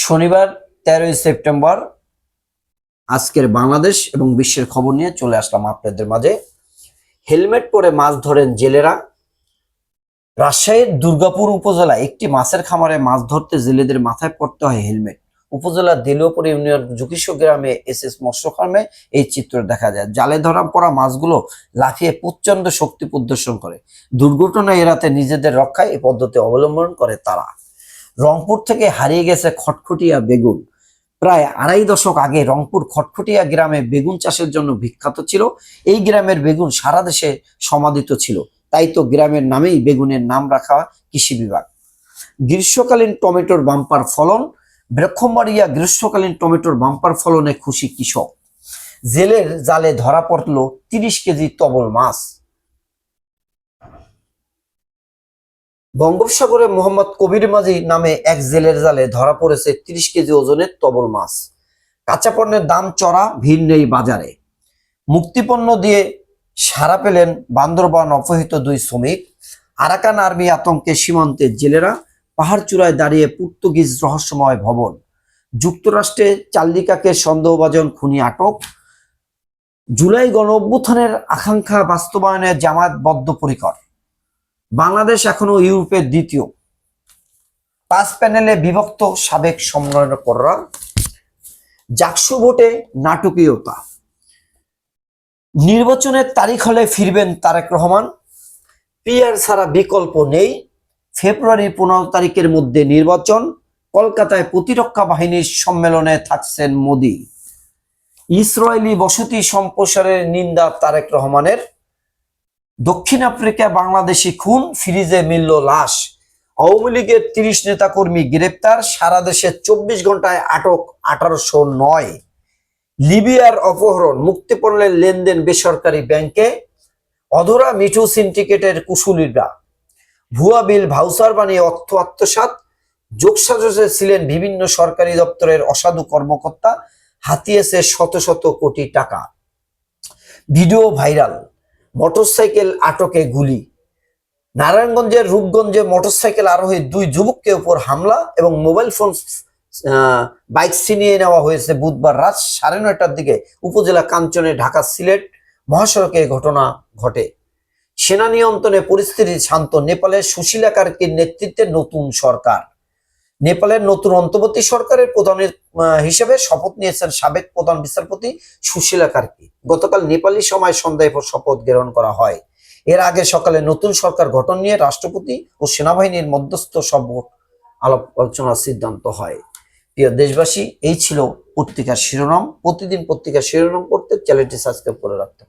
শনিবার, তেরোই সেপ্টেম্বর, আজকের বাংলাদেশ এবং বিশ্বের খবর নিয়ে চলে আসলাম আপনাদের মাঝে। হেলমেট পরে মাছ ধরেন জেলেরা। রাজশাহীর দুর্গাপুর উপজেলা একটি মাছের খামারে মাছ ধরতে জেলেদের মাথায় পড়তে হয় হেলমেট। উপজেলার দিলিওপুর ইউনিয়ন জুকিশো গ্রামে এস এস মৎস্য ফার্মে এই চিত্র দেখা যায়। জালে ধরা পড়া মাছগুলো লাফিয়ে প্রচণ্ড শক্তি প্রদর্শন করে। দুর্ঘটনা এড়াতে নিজেদের রক্ষায় এই পদ্ধতি অবলম্বন করে তারা। রংপুর থেকে হারিয়ে গেছে খটখটিয়া বেগুন। প্রায় আড়াই দশক আগে রংপুর খটখটিয়া গ্রামে বেগুন চাষের জন্য বিখ্যাত ছিল। এই গ্রামের বেগুন সারা দেশে সমাদিত ছিল। তাই তো গ্রামের নামেই বেগুনের নাম রাখা কৃষি বিভাগ। গ্রীষ্মকালীন টমেটোর বাম্পার ফলন ব্রক্ষমারিয়া গ্রীষ্মকালীন টমেটোর বাম্পার ফলনে খুশি কৃষক। জেলের জালে ধরা পড়ল তিরিশ কেজি তবল মাছ। বঙ্গোপসাগরে মোহাম্মদ কবির মাঝি নামে এক জেলের জালে ধরা পড়েছে তিরিশ কেজি ওজনের তবল মাছ। কাঁচা পণ্যের দাম চড়া, ভিড় নেই বাজারে। মুক্তিপণ্য দিয়ে সারা পেলেন বান্দরবান অপহৃত দুই শ্রমিক। আরাকান আর্মি আতঙ্কে সীমান্তে জেলেরা পাহাড় চূড়ায় দাঁড়িয়ে পর্তুগিজ রহস্যময় ভবন। যুক্তরাষ্ট্রে চাল্লিকাকে সন্দেহভাজন খুনি আটক। জুলাই গণ অভ্যুত্থানের আকাঙ্ক্ষা বাস্তবায়নে জামায়াত বদ্ধপরিকর। বাংলাদেশ এখনও ইউরোপের দ্বিতীয়। পাঁচ প্যানেলে বিভক্ত সাবেক সম্মেলনকররা জাকসু ভোটে নাটকীয়তা। নির্বাচনের তারিখ হলে ফিরবেন তারেক রহমান। পিআর ছাড়া বিকল্প নেই। ফেব্রুয়ারি পনেরো তারিখের মধ্যে নির্বাচন। কলকাতায় প্রতিরক্ষা বাহিনীর সম্মেলনে থাকছেন মোদি। ইসরায়েলি বসতি সম্প্রসারের নিন্দা তারেক রহমানের। দক্ষিণ আফ্রিকা বাংলাদেশি খুন ফ্রিজে মিলল লাশ। আওয়ামী লীগের তিরিশ নেতাকর্মী গ্রেপ্তার, সারা দেশে চব্বিশ ঘন্টায় আটক আঠারোশো নয়। লিবিয়ার অপহরণ মুক্তিপণ্যের লেনদেন বেসরকারি ব্যাংকে, অধরা মিঠু সিন্ডিকেটের কুশুলিরা। ভুয়া বিল, ভাউচার বানিয়ে অর্থ আত্মসাৎ যোগসাজসে ছিলেন বিভিন্ন সরকারি দপ্তরের অসাধু কর্মকর্তা, হাতিয়েছে শত শত কোটি টাকা। Video viral. মোটরসাইকেল আটকে গুলি। নারায়ণগঞ্জের রূপগঞ্জে মোটরসাইকেল আরোহী দুই যুবককে উপর হামলা এবং মোবাইল ফোন বাইক ছিনিয়ে নেওয়া হয়েছে বুধবার রাত সাড়ে নয়টার দিকে উপজেলা কাঞ্চনে ঢাকা সিলেট মহাসড়কে ঘটনা ঘটে। সেনা নিয়ন্ত্রণে পরিস্থিতি শান্ত, নেপালের সুশীলা কার্কির নেতৃত্বে নতুন সরকার। নেপালের নতুন অন্তর্বর্তী সরকারের প্রধানের হিসেবে শপথ নিয়েছেন সাবেক প্রধান বিচারপতি সুশীলা কার্কি। গতকাল নেপালি সময় সন্ধ্যায় পর শপথ গ্রহণ করা হয়। এর আগে সকালে নতুন সরকার গঠন নিয়ে রাষ্ট্রপতি ও সেনাবাহিনীর মধ্যস্থ সব আলাপ আলোচনার সিদ্ধান্ত হয়। প্রিয় দেশবাসী, এই ছিল পত্রিকার শিরোনাম। প্রতিদিন পত্রিকার শিরোনাম পড়তে চ্যানেলটি সাবস্ক্রাইব করে রাখতে